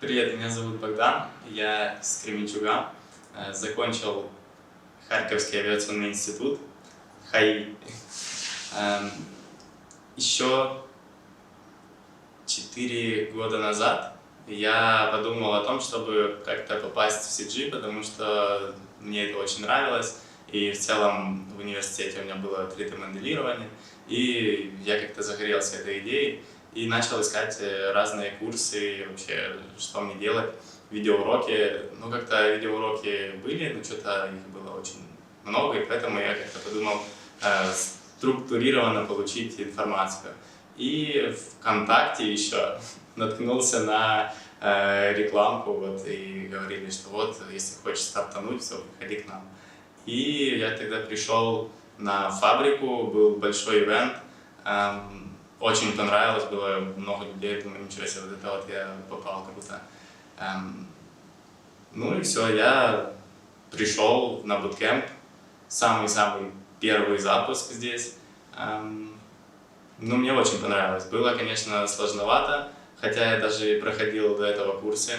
Привет, меня зовут Богдан, я с Кременчуга, Э, закончил Харьковский авиационный институт, ХАИ. Эм, Еще четыре года назад я подумал о том, чтобы как-то попасть в CG, потому что мне это очень нравилось, и в целом в университете у меня было 3D-моделирование, и я как-то загорелся этой идеей и начал искать э, разные курсы, вообще, что мне делать, видеоуроки. Ну, как-то видеоуроки были, но что-то их было очень много, и поэтому я как-то подумал э, структурированно получить информацию. И ВКонтакте еще наткнулся на э, рекламку, вот, и говорили, что вот, если хочешь стартануть, все, приходи к нам. И я тогда пришел на фабрику, был большой ивент, эм, очень понравилось, было много людей, думаю, ничего себе, вот это вот я попал круто. Эм, ну и все, я пришел на буткемп, самый-самый первый запуск здесь. Эм, ну, мне очень понравилось. Было, конечно, сложновато, хотя я даже проходил до этого курсы,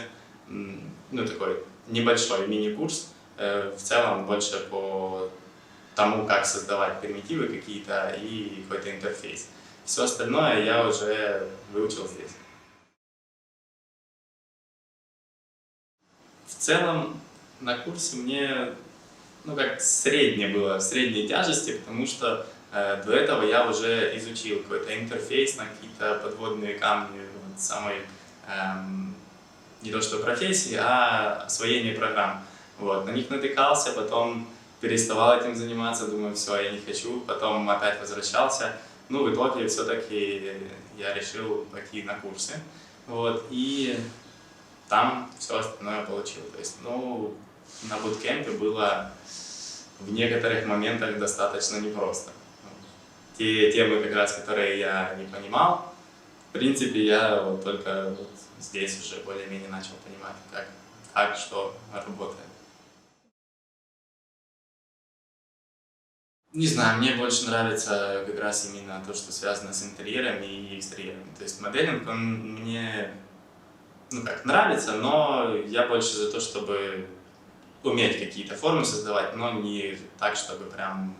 ну, такой небольшой мини-курс, э, в целом больше по тому, как создавать примитивы какие-то и какой-то интерфейс. Все остальное я уже выучил здесь. В целом на курсе мне ну, как среднее было, средней тяжести, потому что э, до этого я уже изучил какой-то интерфейс на какие-то подводные камни вот, самой эм, не то что профессии, а освоение программ. Вот, на них натыкался, потом переставал этим заниматься, думаю, все, я не хочу, потом опять возвращался. Ну, в итоге все-таки я решил пойти на курсы. Вот, и там все остальное получил. То есть, ну, на буткемпе было в некоторых моментах достаточно непросто. Те темы, как раз, которые я не понимал, в принципе, я вот только вот здесь уже более-менее начал понимать, как, как что работает. Не знаю, мне больше нравится как раз именно то, что связано с интерьерами и экстерьерами. То есть моделинг, он мне, ну как, нравится, но я больше за то, чтобы уметь какие-то формы создавать, но не так, чтобы прям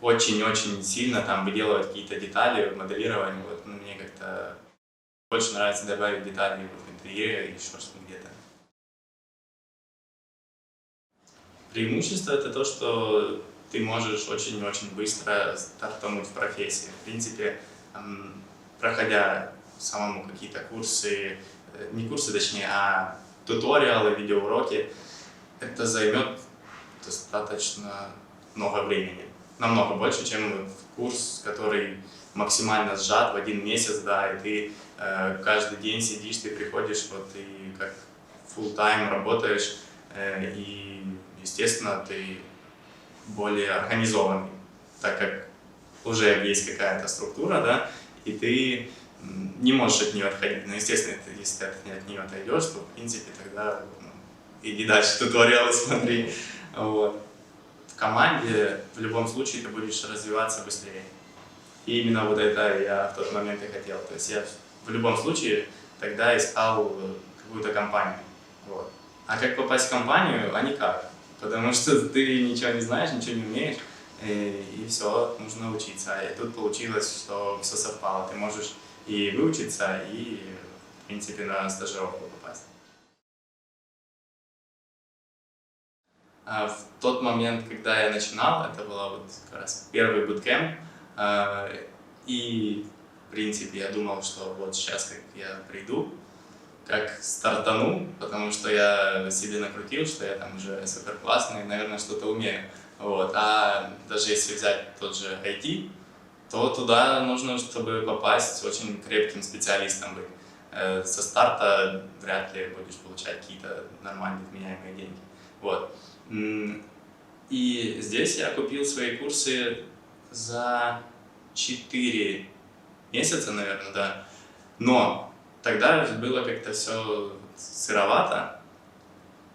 очень-очень сильно там выделывать какие-то детали в моделировании. Вот ну, мне как-то больше нравится добавить детали в интерьере, еще что где-то. Преимущество это то, что ты можешь очень-очень быстро стартануть в профессии. В принципе, проходя самому какие-то курсы, э, не курсы точнее, а туториалы, видеоуроки, это займет достаточно много времени. Намного больше, чем курс, который максимально сжат в один месяц, да, и ты э, каждый день сидишь, ты приходишь, вот, и как full time работаешь, э, и, естественно, ты более организованный, так как уже есть какая-то структура, да, и ты не можешь от нее отходить. Но, естественно, ты, если ты от нее отойдешь, то, в принципе, тогда ну, иди дальше туториалы смотри. Вот. В команде в любом случае ты будешь развиваться быстрее. И именно вот это я в тот момент и хотел. То есть я в любом случае тогда искал какую-то компанию. Вот. А как попасть в компанию, а никак потому что ты ничего не знаешь, ничего не умеешь, и, и все, нужно учиться. И тут получилось, что все совпало. Ты можешь и выучиться, и, в принципе, на стажировку попасть. А в тот момент, когда я начинал, это был вот как раз первый буткемп, а, и, в принципе, я думал, что вот сейчас, как я приду, как стартану, потому что я себе накрутил, что я там уже супер классный, наверное, что-то умею. Вот. А даже если взять тот же IT, то туда нужно, чтобы попасть очень крепким специалистом быть. Э, со старта вряд ли будешь получать какие-то нормальные вменяемые деньги. Вот. И здесь я купил свои курсы за 4 месяца, наверное, да. Но тогда было как-то все сыровато,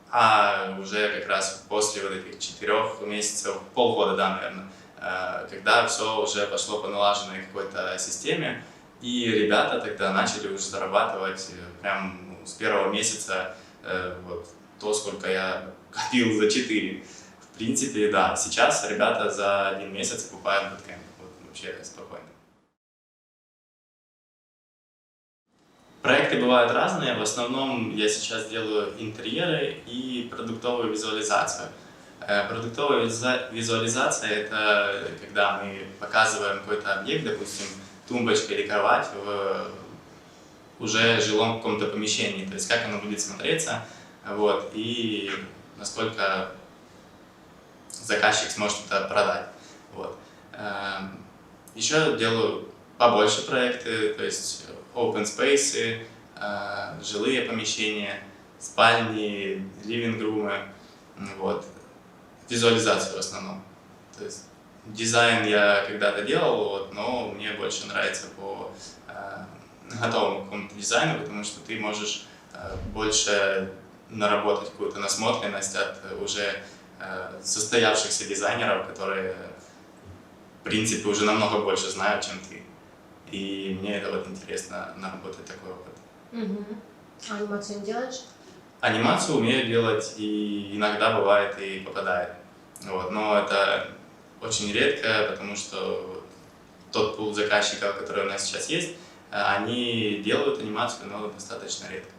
а уже как раз после вот этих четырех месяцев, полгода, да, наверное, э, когда все уже пошло по налаженной какой-то системе, и ребята тогда начали уже зарабатывать э, прям ну, с первого месяца э, вот, то, сколько я копил за 4. В принципе, да, сейчас ребята за один месяц покупают буткемп. Вот, вообще спокойно. Проекты бывают разные. В основном я сейчас делаю интерьеры и продуктовую визуализацию. Э, Продуктовая визуализация – это когда мы показываем какой-то объект, допустим, тумбочка или кровать в уже жилом каком-то помещении, то есть как оно будет смотреться, вот, и насколько заказчик сможет это продать. Вот. Эм, Еще делаю побольше проекты, то есть open space, э, жилые помещения, спальни, living-румы, вот. визуализацию в основном. То есть дизайн я когда-то делал, вот, но мне больше нравится по э, готовому какому-то дизайну, потому что ты можешь э, больше наработать какую-то насмотренность от уже э, состоявшихся дизайнеров, которые, в принципе, уже намного больше знают, чем ты. И мне это вот интересно, наработать такой опыт. А анимацию не делаешь? Анимацию умею делать, и иногда бывает и попадает. Вот. Но это очень редко, потому что тот пул заказчиков, который у нас сейчас есть, они делают анимацию, но достаточно редко.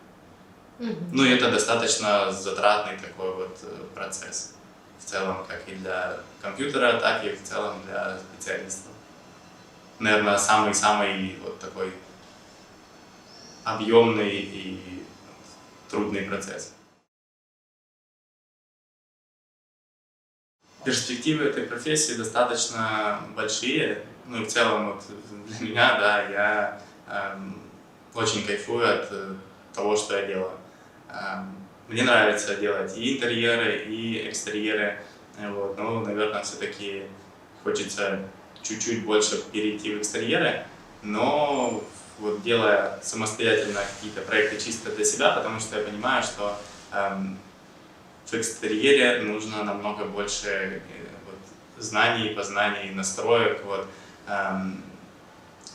Ну и это достаточно затратный такой вот э, процесс в целом, как и для компьютера, так и в целом для специалистов. Наверное, самый-самый вот такой объемный и трудный процесс. Перспективы этой профессии достаточно большие. Ну и в целом вот для меня, да, я эм, очень кайфую от э, того, что я делаю. Эм, Мне нравится делать и интерьеры, и экстерьеры. Вот. Но, наверное, все-таки хочется чуть-чуть больше перейти в экстерьеры, но вот делая самостоятельно какие-то проекты чисто для себя, потому что я понимаю, что эм, в экстерьере нужно намного больше э, вот, знаний, познаний, настроек. Вот. Эм,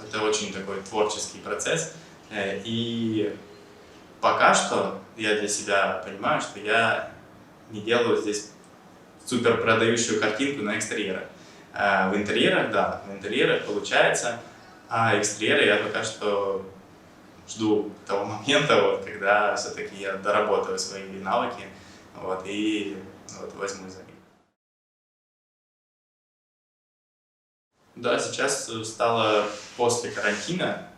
это очень такой творческий процесс. Э, И пока что я для себя понимаю, что я не делаю здесь супер продающую картинку на экстерьерах. Э, В интерьерах, да, в интерьерах получается, а экстерьеры я пока что жду того момента, вот, когда все-таки я доработаю свои навыки вот, и вот, возьму за них. Да, сейчас э, стало после карантина.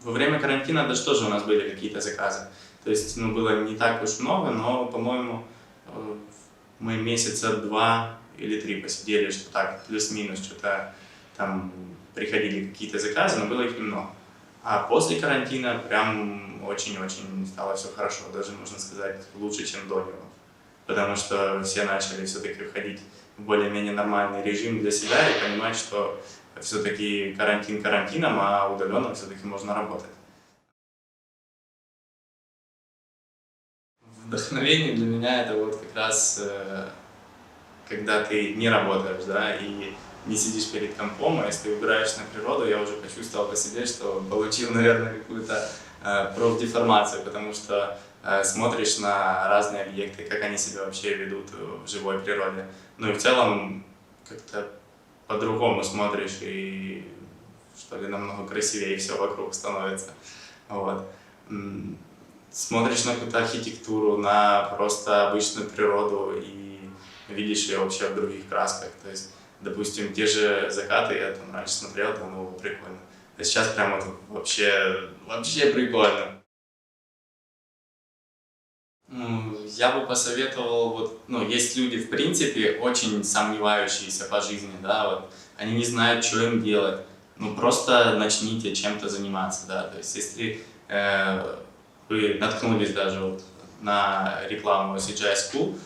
Во время карантина даже тоже у нас были какие-то заказы. То есть, ну, было не так уж много, но, по-моему, э, мы месяца два или три посидели, что так, плюс-минус, что-то там приходили какие-то заказы, но было их немного. А после карантина прям очень-очень стало все хорошо, даже можно сказать лучше, чем до него. Потому что все начали все-таки входить в более-менее нормальный режим для себя и понимать, что все-таки карантин карантином, а удаленно все-таки можно работать. Вдохновение для меня это вот как раз э, когда ты не работаешь, да, и не сидишь перед компом, а если убираешь на природу, я уже почувствовал по себе, что получил, наверное, какую-то э, профдеформацию, потому что э, смотришь на разные объекты, как они себя вообще ведут в живой природе. Ну и в целом как-то по-другому смотришь и что ли намного красивее все вокруг становится. Вот. Смотришь на какую-то архитектуру, на просто обычную природу и видишь ее вообще в других красках. То есть, допустим, те же закаты я там раньше смотрел, там было прикольно. А сейчас прям вот вообще, вообще прикольно. Я бы посоветовал, вот, ну, есть люди, в принципе, очень сомневающиеся по жизни, да, вот, они не знают, что им делать, ну, просто начните чем-то заниматься, да, то есть, если э, вы наткнулись даже вот на рекламу CGI School,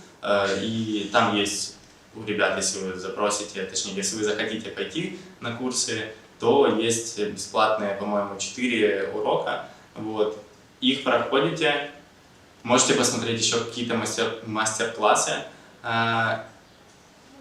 и там есть у ребят, если вы запросите, точнее, если вы захотите пойти на курсы, то есть бесплатные, по-моему, 4 урока, вот, их проходите, Можете посмотреть еще какие-то мастер, мастер-классы, э,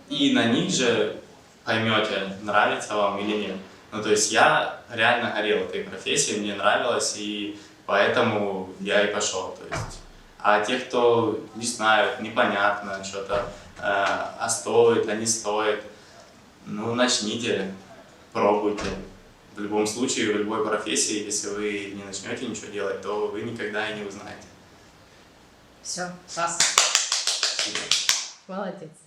и на них же поймете, нравится вам или нет. Ну, то есть я реально горел этой профессией, мне нравилось, и Поэтому я и пошел. То есть. А те, кто не знают, непонятно что-то, э, а стоит, а не стоит, ну, начните, пробуйте. В любом случае, в любой профессии, если вы не начнете ничего делать, то вы никогда и не узнаете. Все, класс. Молодец.